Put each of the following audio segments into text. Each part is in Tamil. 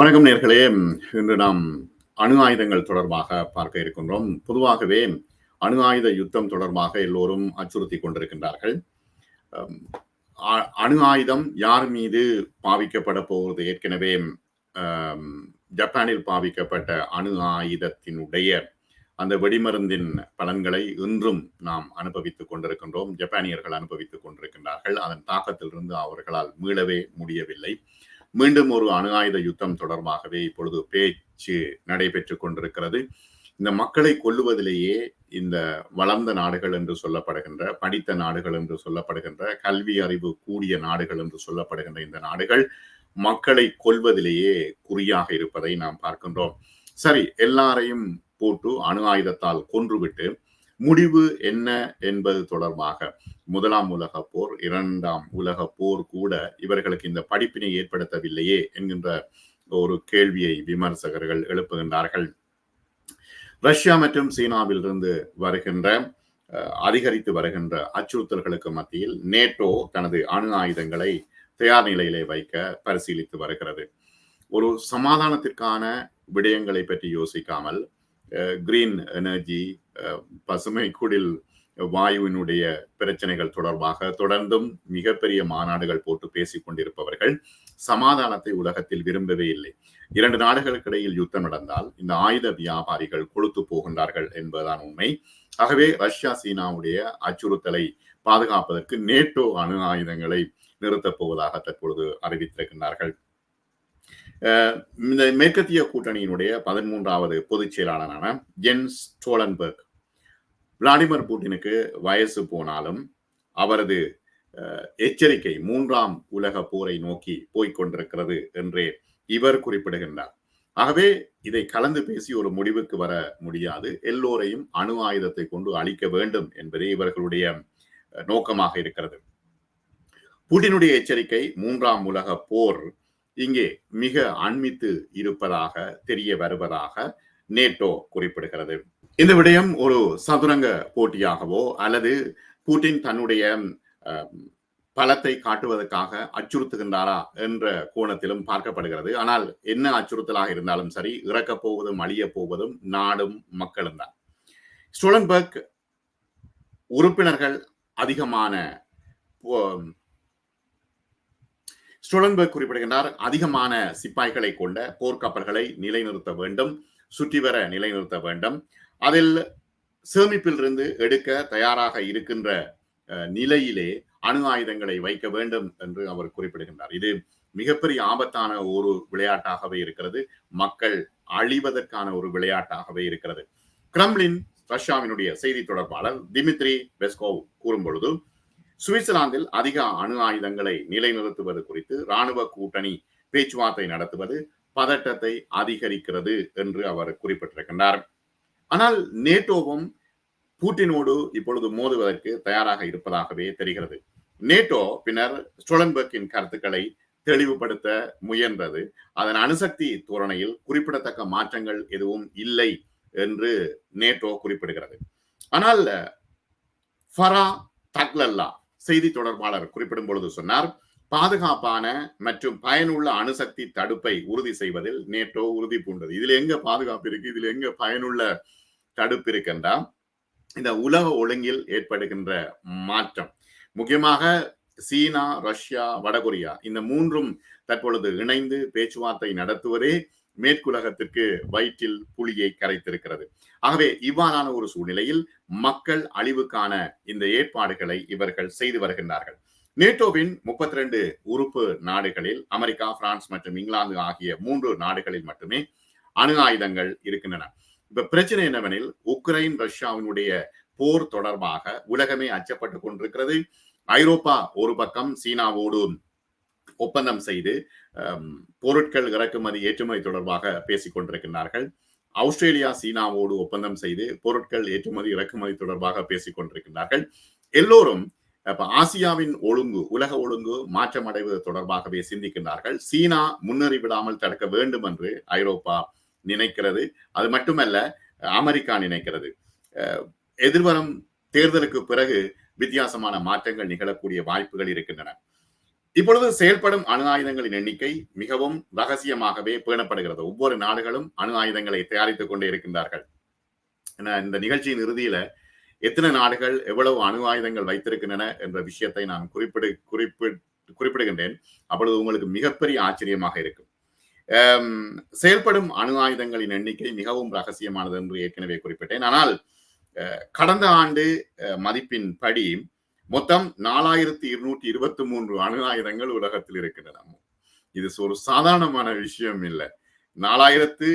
வணக்கம் நேர்களே. இன்று நாம் அணு ஆயுதங்கள் தொடர்பாக பார்க்க இருக்கின்றோம். பொதுவாகவே அணு ஆயுத யுத்தம் தொடர்பாக எல்லோரும் அச்சுறுத்தி கொண்டிருக்கின்றார்கள். அணு ஆயுதம் யார் மீது பாவிக்கப்பட போவது ஏற்கனவே ஜப்பானில் பாவிக்கப்பட்ட அணு ஆயுதத்தினுடைய அந்த வெடிமருந்தின் பலன்களை இன்றும் நாம் அனுபவித்துக் கொண்டிருக்கின்றோம். ஜப்பானியர்கள் அனுபவித்துக் கொண்டிருக்கின்றார்கள். அதன் தாக்கத்திலிருந்து அவர்களால் மீளவே முடியவில்லை. மீண்டும் ஒரு அணு ஆயுத யுத்தம் தொடர்பாகவே இப்பொழுது பேச்சு நடைபெற்று கொண்டிருக்கிறது. இந்த மக்களை கொல்லுவதிலேயே இந்த வளர்ந்த நாடுகள் என்று சொல்லப்படுகின்ற படித்த நாடுகள் என்று சொல்லப்படுகின்ற கல்வி அறிவு கூடிய நாடுகள் என்று சொல்லப்படுகின்ற இந்த நாடுகள் மக்களை கொல்வதிலேயே குறியாக இருப்பதை நாம் பார்க்கின்றோம். சரி எல்லாரையும் போட்டு அணு ஆயுதத்தால் கொன்றுவிட்டு முடிவு என்ன என்பது தொடர்பாக முதலாம் உலக போர் இரண்டாம் உலக போர் கூட இவர்களுக்கு இந்த படிப்பினை ஏற்படுத்தவில்லையே என்கின்ற ஒரு கேள்வியை விமர்சகர்கள் எழுப்புகின்றார்கள். ரஷ்யா மற்றும் சீனாவிலிருந்து வருகின்ற அதிகரித்து வருகின்ற அச்சுறுத்தல்களுக்கு மத்தியில் நேட்டோ தனது அணு ஆயுதங்களை தயார் நிலையிலே வைக்க பரிசீலித்து வருகிறது. ஒரு சமாதானத்திற்கான விடயங்களை பற்றி யோசிக்காமல் கிரீன் எனர்ஜி பசுமை குடில் வாயுவினுடைய பிரச்சனைகள் தொடர்பாக தொடர்ந்தும் மிகப்பெரிய மாநாடுகள் போட்டு பேசிக் கொண்டிருப்பவர்கள் சமாதானத்தை உலகத்தில் விரும்பவே இல்லை. இரண்டு நாடுகளுக்கு இடையில் யுத்தம் நடந்தால் இந்த ஆயுத வியாபாரிகள் கொளுத்து போகின்றார்கள் என்பதுதான் உண்மை. ஆகவே ரஷ்யா சீனாவுடைய அச்சுறுத்தலை பாதுகாப்பதற்கு நேட்டோ அணு ஆயுதங்களை நிறுத்தப் போவதாக தற்பொழுது அறிவித்திருக்கின்றார்கள். இந்த மேற்கத்திய கூட்டணியினுடைய பதிமூன்றாவது பொதுச் செயலாளரான ஜென்ஸ் ஸ்டோலன்பர்க் விளாடிமிர் புட்டினுக்கு வயசு போனாலும் அவரது எச்சரிக்கை மூன்றாம் உலக போரை நோக்கி போய்கொண்டிருக்கிறது என்றே இவர் குறிப்பிடுகின்றார். ஆகவே இதை கலந்து பேசி ஒரு முடிவுக்கு வர முடியாது. எல்லோரையும் அணு ஆயுதத்தை கொண்டு அழிக்க வேண்டும் என்பதே இவர்களுடைய நோக்கமாக இருக்கிறது. புட்டினுடைய எச்சரிக்கை மூன்றாம் உலக போர் இங்கே மிக அண்மித்து இருப்பதாக தெரிய வருவதாக நேட்டோ குறிப்பிடுகிறது. இந்த விடயம் ஒரு சதுரங்க போட்டியாகவோ அல்லது பூட்டின் தன்னுடைய பலத்தை காட்டுவதற்காக அச்சுறுத்துகின்றாரா என்ற கோணத்திலும் பார்க்கப்படுகிறது. ஆனால் என்ன அச்சுறுத்தலாக இருந்தாலும் சரி இறக்கப் போவதும் அழிய போவதும் நாடும் மக்களும் தான். ஸ்டோலன்பர்க் உறுப்பினர்கள் அதிகமான ஸ்டோலன்பர்க் குறிப்பிடுகின்றார் அதிகமான சிப்பாய்களை கொண்ட போர்க்கப்பல்களை நிலைநிறுத்த வேண்டும் சுற்றி வர நிலைநிறுத்த வேண்டும். அதில் சேமிப்பிலிருந்து எடுக்க தயாராக இருக்கின்ற நிலையிலே அணு ஆயுதங்களை வைக்க வேண்டும் என்று அவர் குறிப்பிடுகின்றார். இது மிகப்பெரிய ஆபத்தான ஒரு விளையாட்டாகவே இருக்கிறது. மக்கள் அழிவதற்கான ஒரு விளையாட்டாகவே இருக்கிறது. கிரம்லின் ரஷ்யாவினுடைய செய்தி தொடர்பாளர் திமித்ரி பெஸ்கோவ் கூறும் பொழுது சுவிட்சர்லாந்தில் அதிக அணு ஆயுதங்களை நிலைநிறுத்துவது குறித்து ராணுவ கூட்டணி பேச்சுவார்த்தை நடத்துவது பதட்டத்தை அதிகரிக்கிறது என்று அவர் குறிப்பிட்டிருக்கின்றார். ஆனால் நேட்டோவும் பூட்டினோடு இப்பொழுது மோதுவதற்கு தயாராக இருப்பதாகவே தெரிகிறது. நேட்டோ பின்னர் ஸ்டோலன்பர்க்கின் கருத்துக்களை தெளிவுபடுத்த முயன்றது. அதன் அணுசக்தி தோரணையில் குறிப்பிடத்தக்க மாற்றங்கள் எதுவும் இல்லை என்று நேட்டோ குறிப்பிடுகிறது. ஆனால் ஃபரா தக்லல்லா செய்தி தொடர்பாளர் குறிப்பிடும் பொழுது சொன்னார் பாதுகாப்பான மற்றும் பயனுள்ள அணுசக்தி தடுப்பை உறுதி செய்வதில் நேட்டோ உறுதி பூண்டது. இதுல எங்க பாதுகாப்பு இருக்கு? இதுல எங்க பயனுள்ள தடுப்பு இந்த உலக ஒழுங்கில் ஏற்படுகின்ற மாற்றம். முக்கியமாக சீனா ரஷ்யா வடகொரியா இந்த மூன்றும் தற்பொழுது இணைந்து பேச்சுவார்த்தை நடத்துவதே மேற்குலகத்திற்கு வயிற்றில் புலியை கரைத்திருக்கிறது. ஆகவே இவ்வாறான ஒரு சூழ்நிலையில் மக்கள் அழிவுக்கான இந்த ஏற்பாடுகளை இவர்கள் செய்து வருகின்றார்கள். நேட்டோவின் முப்பத்தி ரெண்டு உறுப்பு நாடுகளில் அமெரிக்கா பிரான்ஸ் மற்றும் இங்கிலாந்து ஆகிய மூன்று நாடுகளில் மட்டுமே அணு ஆயுதங்கள் இருக்கின்றன. இப்ப பிரச்சனை என்னவெனில் உக்ரைன் ரஷ்யாவினுடைய போர் தொடர்பாக உலகமே அச்சப்பட்டு கொண்டிருக்கிறது. ஐரோப்பா ஒரு பக்கம் சீனாவோடு ஒப்பந்தம் செய்து பொருட்கள் இறக்குமதி ஏற்றுமதி தொடர்பாக பேசிக் கொண்டிருக்கின்றார்கள். ஆஸ்திரேலியா சீனாவோடு ஒப்பந்தம் செய்து பொருட்கள் ஏற்றுமதி இறக்குமதி தொடர்பாக பேசிக் கொண்டிருக்கின்றார்கள். எல்லோரும் இப்ப ஆசியாவின் ஒழுங்கு உலக ஒழுங்கு மாற்றமடைவது தொடர்பாகவே சிந்திக்கின்றார்கள். சீனா முன்னேறி விடாமல் தடுக்க வேண்டும் என்று ஐரோப்பா நினைக்கிறது. அது மட்டுமல்ல அமெரிக்கா நினைக்கிறது. எதிர்வரும் தேர்தலுக்கு பிறகு வித்தியாசமான மாற்றங்கள் நிகழக்கூடிய வாய்ப்புகள் இருக்கின்றன. இப்பொழுது செயல்படும் அணு ஆயுதங்களின் எண்ணிக்கை மிகவும் ரகசியமாகவே பேணப்படுகிறது. ஒவ்வொரு நாடுகளும் அணு ஆயுதங்களை தயாரித்துக் கொண்டே இருக்கின்றார்கள். இந்த நிகழ்ச்சியின் இறுதியில எத்தனை நாடுகள் எவ்வளவு அணு ஆயுதங்கள் வைத்திருக்கின்றன என்ற விஷயத்தை நான் குறிப்பிடு குறிப்பிட்டு குறிப்பிடுகின்றேன். அப்பொழுது உங்களுக்கு மிகப்பெரிய ஆச்சரியமாக இருக்கும். செயல்படும் அணு ஆயுதங்களின் எண்ணிக்கை மிகவும் ரகசியமானது என்று ஏற்கனவே குறிப்பிட்டேன். ஆனால் கடந்த ஆண்டு மதிப்பின் படி மொத்தம் நாலாயிரத்தி இருநூற்றி இருபத்தி மூன்று அணு ஆயுதங்கள் உலகத்தில் இருக்கின்றன. இது ஒரு சாதாரணமான விஷயம் இல்லை. நாலாயிரத்து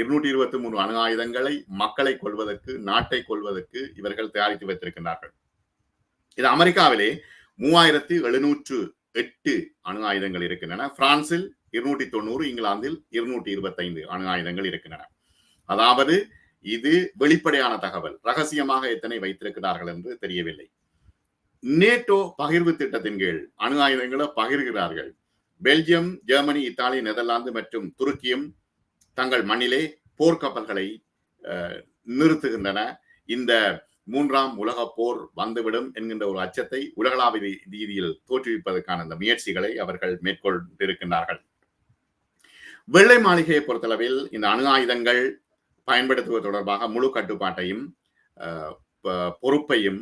இருநூற்றி இருபத்தி மூணு அணு ஆயுதங்களை மக்களை கொள்வதற்கு நாட்டை கொள்வதற்கு இவர்கள் தயாரித்து வைத்திருக்கின்றார்கள். இது அமெரிக்காவிலே மூவாயிரத்தி எழுநூற்று எட்டு அணு ஆயுதங்கள் இருக்கின்றன. பிரான்சில் இருநூற்றி தொண்ணூறு இங்கிலாந்தில் இருநூற்றி இருபத்தைந்து அணு ஆயுதங்கள் இருக்கின்றன. அதாவது இது வெளிப்படையான தகவல். ரகசியமாக எத்தனை வைத்திருக்கிறார்கள் என்று தெரியவில்லை. நேட்டோ பகிர்வு திட்டத்தின் கீழ் அணு ஆயுதங்களை பகிர்கிறார்கள். பெல்ஜியம் ஜெர்மனி இத்தாலி நெதர்லாந்து மற்றும் துருக்கியும் தங்கள் மண்ணிலே போர்க்கப்பல்களை நிறுத்துகின்றன. இந்த மூன்றாம் உலக போர் வந்துவிடும் என்கின்ற ஒரு அச்சத்தை உலகளாவிய ரீதியில் தோற்றுவிப்பதற்கான அந்த முயற்சிகளை அவர்கள் மேற்கொண்டிருக்கின்றார்கள். வெள்ளை மாளிகையை பொறுத்தளவில் இந்த அணு ஆயுதங்கள் பயன்படுத்துவது தொடர்பாக முழு கட்டுப்பாட்டையும் பொறுப்பையும்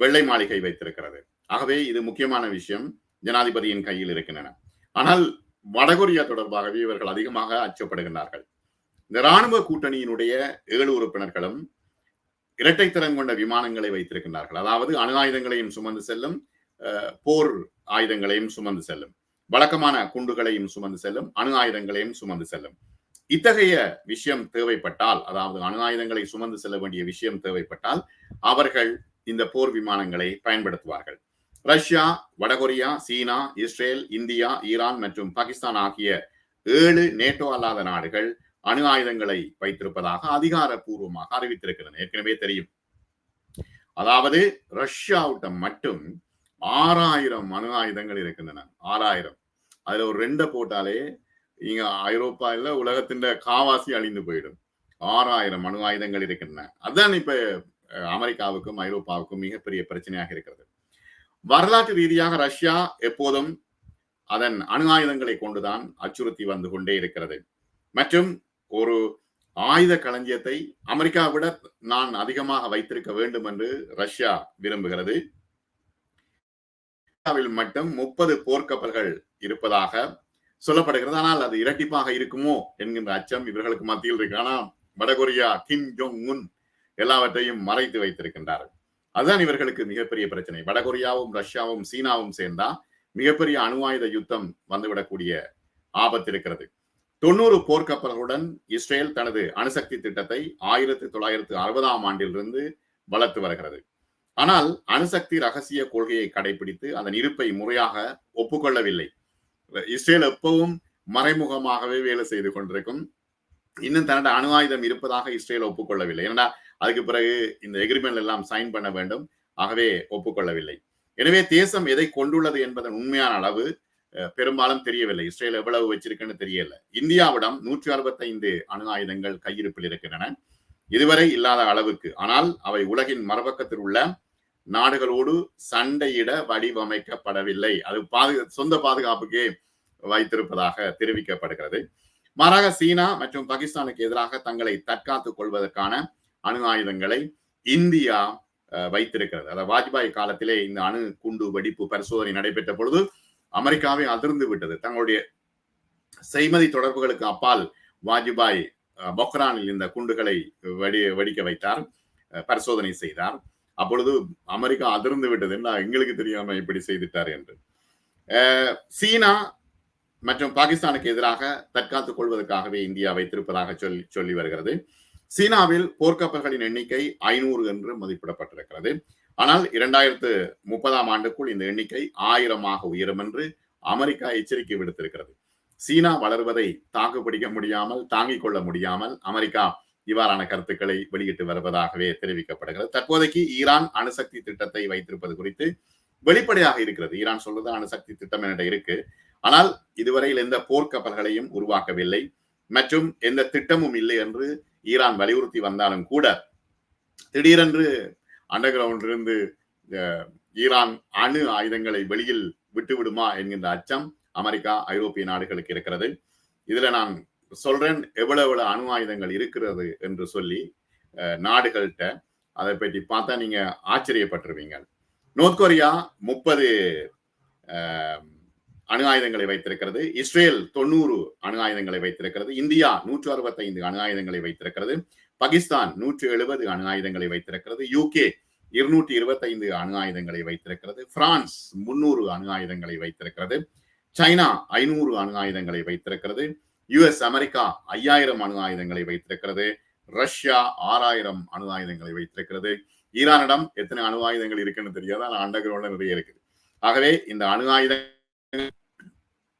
வெள்ளை மாளிகை வைத்திருக்கிறது. ஆகவே இது முக்கியமான விஷயம். ஜனாதிபதியின் கையில் இருக்கின்றன. ஆனால் வடகொரியா தொடர்பாகவே இவர்கள் அதிகமாக அச்சப்படுகின்றார்கள். இந்த ராணுவ கூட்டணியினுடைய ஏழு உறுப்பினர்களும் இரட்டை திறன் கொண்ட விமானங்களை வைத்திருக்கின்றார்கள். அதாவது அணு ஆயுதங்களையும் சுமந்து செல்லும் போர் ஆயுதங்களையும் சுமந்து செல்லும். வழக்கமான குண்டுகளையும் சுமந்து செல்லும் அணு ஆயுதங்களையும் சுமந்து செல்லும். இத்தகைய விஷயம் தேவைப்பட்டால் அதாவது அணு ஆயுதங்களை சுமந்து செல்ல வேண்டிய விஷயம் தேவைப்பட்டால் அவர்கள் இந்த போர் விமானங்களை பயன்படுத்துவார்கள். ரஷ்யா வடகொரியா சீனா இஸ்ரேல் இந்தியா ஈரான் மற்றும் பாகிஸ்தான் ஆகிய ஏழு நேட்டோ அல்லாத நாடுகள் அணு ஆயுதங்களை வைத்திருப்பதாக அதிகாரப்பூர்வமாக அறிவித்திருக்கிறது. ஏற்கனவே தெரியும். அதாவது ரஷ்யாவிட்ட மட்டும் ஆறாயிரம் அணு ஆயுதங்கள் இருக்கின்றன. ஆறாயிரம். அதுல ஒரு ரெண்டை போட்டாலே இங்க ஐரோப்பா இல்ல உலகத்தின் காவாசி அழிந்து போயிடும். ஆறாயிரம் அணு ஆயுதங்கள் இருக்கின்றன. அதுதான் இப்ப அமெரிக்காவுக்கும் ஐரோப்பாவுக்கும் மிகப்பெரிய பிரச்சனையாக இருக்கிறது. வரலாற்று ரீதியாக ரஷ்யா எப்போதும் அதன் அணு ஆயுதங்களை கொண்டுதான் அச்சுறுத்தி வந்து கொண்டே இருக்கிறது. மற்றும் ஒரு ஆயுத களஞ்சியத்தை அமெரிக்கா விட நான் அதிகமாக வைத்திருக்க வேண்டும் என்று ரஷ்யா விரும்புகிறது. இந்தியாவில் மட்டும் முப்பது போர்க்கப்பல்கள் இருப்பதாக சொல்லப்படுகிறது. ஆனால் அது இரட்டிப்பாக இருக்குமோ என்கின்ற அச்சம் இவர்களுக்கு மத்தியில் இருக்கு. ஆனால் வடகொரியா கிம் ஜோங் உன் எல்லாவற்றையும் மறைத்து வைத்திருக்கின்றார்கள். அதுதான் இவர்களுக்கு மிகப்பெரிய பிரச்சனை. வடகொரியாவும் ரஷ்யாவும் சீனாவும் சேர்ந்தா மிகப்பெரிய அணு ஆயுத யுத்தம் வந்துவிடக்கூடிய ஆபத்து இருக்கிறது தொண்ணூறு போர்க்கப்பல்களுடன் இஸ்ரேல் தனது அணுசக்தி திட்டத்தை ஆயிரத்தி தொள்ளாயிரத்து அறுபதாம் ஆண்டிலிருந்து வளர்த்து வருகிறது. ஆனால் அணுசக்தி ரகசிய கொள்கையை கடைபிடித்து அதன் இருப்பை முறையாக ஒப்புக்கொள்ளவில்லை. இஸ்ரேல் எப்பவும் மறைமுகமாகவே வேலை செய்து கொண்டிருக்கும். இன்னும் தன்னோட அணு ஆயுதம் இருப்பதாக இஸ்ரேல் ஒப்புக்கொள்ளவில்லை. ஏன்னா அதுக்கு பிறகு இந்த எக்ரிமெண்ட் எல்லாம் சைன் பண்ண வேண்டும். ஆகவே ஒப்புக்கொள்ளவில்லை. எனவே தேசம் எதை கொண்டுள்ளது என்பதன் உண்மையான அளவு பெரும்பாலும் தெரியவில்லை. இஸ்ரேல் எவ்வளவு வச்சிருக்குன்னு தெரியல. இந்தியாவிடம் நூற்றி அறுபத்தைந்து அணு ஆயுதங்கள் கையிருப்பில் இருக்கின்றன. இதுவரை இல்லாத அளவுக்கு. ஆனால் அவை உலகின் மறுபக்கத்தில் உள்ள நாடுகளோடு சண்டையிட வடிவமைக்கப்படவில்லை. அது பாதுகா சொந்த பாதுகாப்புக்கே வைத்திருப்பதாக தெரிவிக்கப்படுகிறது. மாறாக சீனா மற்றும் பாகிஸ்தானுக்கு எதிராக தங்களை தற்காத்துக் கொள்வதற்கான அணு ஆயுதங்களை இந்தியா வைத்திருக்கிறது. அதாவது வாஜ்பாய் காலத்திலே இந்த அணு குண்டு வெடிப்பு பரிசோதனை நடைபெற்ற பொழுது அமெரிக்காவை அதிர்ந்து விட்டது. தங்களுடைய செய்மதி தொடர்புகளுக்கு அப்பால் வாஜ்பாய் பொக்ரானில் இந்த குண்டுகளை வெடி வெடிக்க வைத்தார் பரிசோதனை செய்தார். அப்பொழுது அமெரிக்கா அதிர்ந்து விட்டது என்ன எங்களுக்கு தெரியாம இப்படி செய்துட்டார் என்று. சீனா மற்றும் பாகிஸ்தானுக்கு எதிராக தற்காத்துக் கொள்வதற்காகவே இந்தியா வைத்திருப்பதாக சொல்லி சொல்லி வருகிறது. சீனாவில் போர்க்கப்பல்களின் எண்ணிக்கை ஐநூறு என்று மதிப்பிடப்பட்டிருக்கிறது. ஆனால் இரண்டாயிரத்து முப்பதாம் ஆண்டுக்குள் இந்த எண்ணிக்கை ஆயிரமாக உயரும் என்று அமெரிக்கா எச்சரிக்கை விடுத்திருக்கிறது. சீனா வளர்வதை தாக்குப்பிடிக்க முடியாமல் தாங்கிக் கொள்ள முடியாமல் அமெரிக்கா இவ்வாறான கருத்துக்களை வெளியிட்டு வருவதாகவே தெரிவிக்கப்படுகிறது. தற்போதைக்கு ஈரான் அணுசக்தி திட்டத்தை வைத்திருப்பது குறித்து வெளிப்படையாக இருக்கிறது. ஈரான் சொல்றது அணுசக்தி திட்டம் என்கிட்ட இருக்கு. ஆனால் இதுவரையில் எந்த போர்க்கப்பல்களையும் உருவாக்கவில்லை. மற்றும் எந்த திட்டமும் இல்லை என்று ஈரான் வலியுறுத்தி வந்தாலும் கூட திடீரென்று அண்டர் கிரவுண்டிலிருந்து ஈரான் அணு ஆயுதங்களை வெளியில் விட்டுவிடுமா என்கின்ற அச்சம் அமெரிக்கா ஐரோப்பிய நாடுகளுக்கு இருக்கிறது. இதுல நான் சொல்றேன் எவ்வளவு எவ்வளவு அணு ஆயுதங்கள் இருக்கிறது என்று சொல்லி நாடுகள்கிட்ட அதை பற்றி பார்த்தா நீங்க ஆச்சரியப்பட்டிருவீங்க நோர்த் கொரியா முப்பது அணு ஆயுதங்களை வைத்திருக்கிறது. இஸ்ரேல் தொண்ணூறு அணு ஆயுதங்களை வைத்திருக்கிறது. இந்தியா நூற்று அறுபத்தைந்து அணு ஆயுதங்களை வைத்திருக்கிறது. பாகிஸ்தான் நூற்று எழுபது அணு ஆயுதங்களை வைத்திருக்கிறது. யூகே இருநூற்றி இருபத்தைந்து அணு ஆயுதங்களை வைத்திருக்கிறது. பிரான்ஸ் முன்னூறு அணு ஆயுதங்களை வைத்திருக்கிறது. சைனா ஐநூறு அணு ஆயுதங்களை வைத்திருக்கிறது. யுஎஸ் அமெரிக்கா ஐயாயிரம் அணு ஆயுதங்களை வைத்திருக்கிறது. ரஷ்யா ஆறாயிரம் அணு ஆயுதங்களை வைத்திருக்கிறது. ஈரானிடம் எத்தனை அணு ஆயுதங்கள் இருக்குன்னு தெரியாது. ஆனால் அண்டகிரவுண்ட்ல நிறைய இருக்குது. ஆகவே இந்த அணு ஆயுத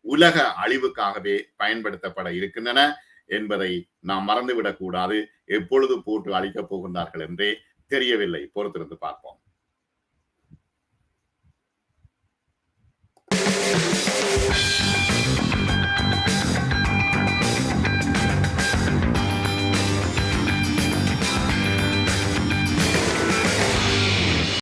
உலக அழிவுக்காகவே பயன்படுத்தப்பட இருக்கின்றன என்பதை நாம் மறந்துவிடக் கூடாது. எப்பொழுது போட்டு அழிக்கப் போகின்றார்கள் என்றே தெரியவில்லை. பொறுத்திருந்து பார்ப்போம்.